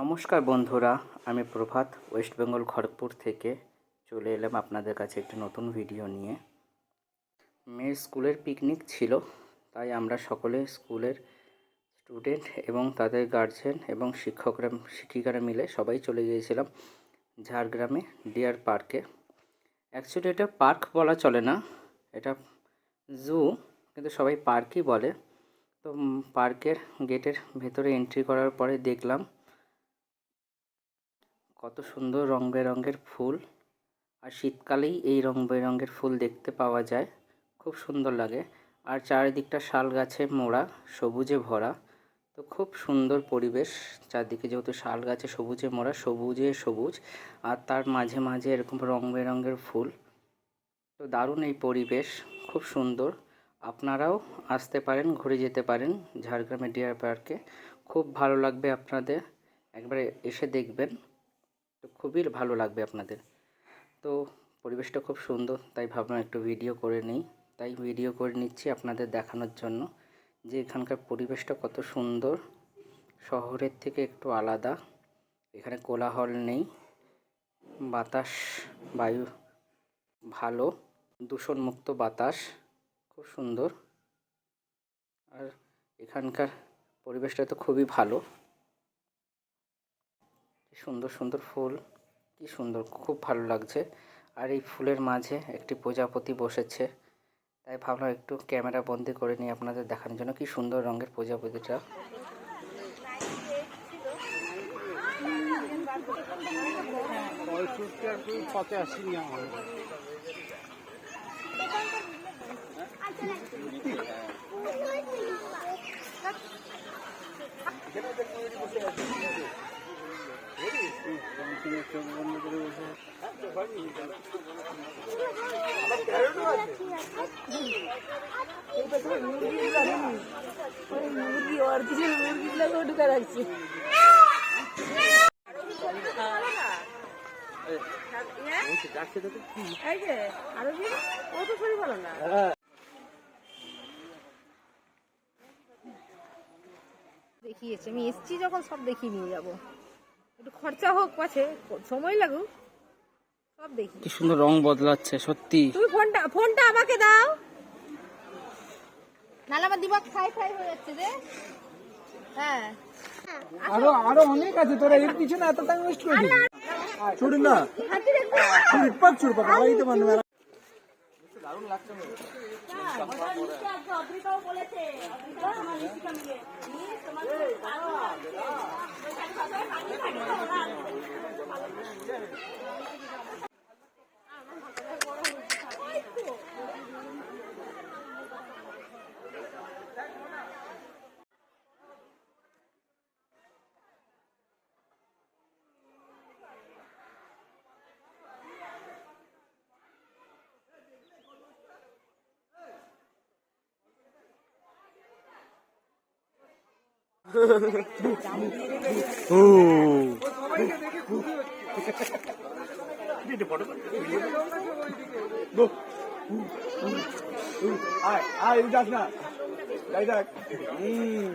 নমস্কার বন্ধুরা, আমি প্রভাত, ওয়েস্ট বেঙ্গল খড়গপুর থেকে। চলে এলাম আপনাদের কাছে একটি নতুন ভিডিও নিয়ে। মেয়ের স্কুলের পিকনিক ছিল, তাই আমরা সকলে স্কুলের স্টুডেন্ট এবং তাদের গার্জেন এবং শিক্ষকরা, শিক্ষিকারা মিলে সবাই চলে গিয়েছিলাম ঝাড়গ্রামে, ডিয়ার পার্কে। অ্যাকচুয়ালি এটা পার্ক বলা চলে না, এটা জু, কিন্তু সবাই পার্কই বলে। তো পার্কের গেটের ভেতরে এন্ট্রি করার পরে দেখলাম কত সুন্দর রং বেরঙের ফুল। আর শীতকালেই এই রং বেরঙের ফুল দেখতে পাওয়া যায়। খুব সুন্দর লাগে। আর চারিদিকটা শাল গাছে মোড়া, সবুজে ভরা। তো খুব সুন্দর পরিবেশ। চারদিকে যেহেতু শাল গাছে সবুজে মোড়া, সবুজে সবুজ। আর তার মাঝে মাঝে এরকম রং বেরঙের ফুল। তো দারুণ এই পরিবেশ। খুব সুন্দর। আপনারাও আসতে পারেন, ঘুরে যেতে পারেন ঝাড়গ্রামের ডিয়ার পার্কে। খুব ভালো লাগবে আপনাদের। একবারে এসে দেখবেন। খুবই ভালো লাগবে আপনাদের। তো পরিবেশটা খুব সুন্দর, তাই ভাবলাম একটু ভিডিও করে নিই। তাই ভিডিও করে নিচ্ছি আপনাদের দেখানোর জন্য যে এখানকার পরিবেশটা কত সুন্দর। শহরের থেকে একটু আলাদা, এখানে কোলাহল নেই। বাতাস, বায়ু ভালো, দূষণমুক্ত বাতাস, খুব সুন্দর। আর এখানকার পরিবেশটা তো খুবই ভালো। সুন্দর সুন্দর ফুল। কি সুন্দর খুব ভালো লাগছে। আর এই ফুলের মাঝে একটি প্রজাপতি বসেছে। তাই ভাবলাম একটু ক্যামেরা বন্দি করে নিই আপনাদের দেখানোর জন্য কি সুন্দর রঙের প্রজাপতিটা। শরীর ভালো না দেখিয়েছে আমি এসছি যখন সব দেখিয়ে নিয়ে যাব। খরচা হোক পাছে সময় লাগুক সব দেখি। কি সুন্দর রং বদলাচ্ছে সত্যি। তুমি ফোনটা ফোনটা আমাকে দাও। নাহলে আমার দিমাগ ফ্রাই ফ্রাই হয়ে যাচ্ছে রে। হ্যাঁ। আরও আরও অনেক আছে তোরা এর পিছনে এত টাইম ওয়েস্ট করবি? ছুড়ি না। হাতি দেখো ছুড়ি পাক ছুড়ি পাক আলাই তো মানে অদ্রিকাও বলেছে আয় আয় যাস না যাই দেখ হুম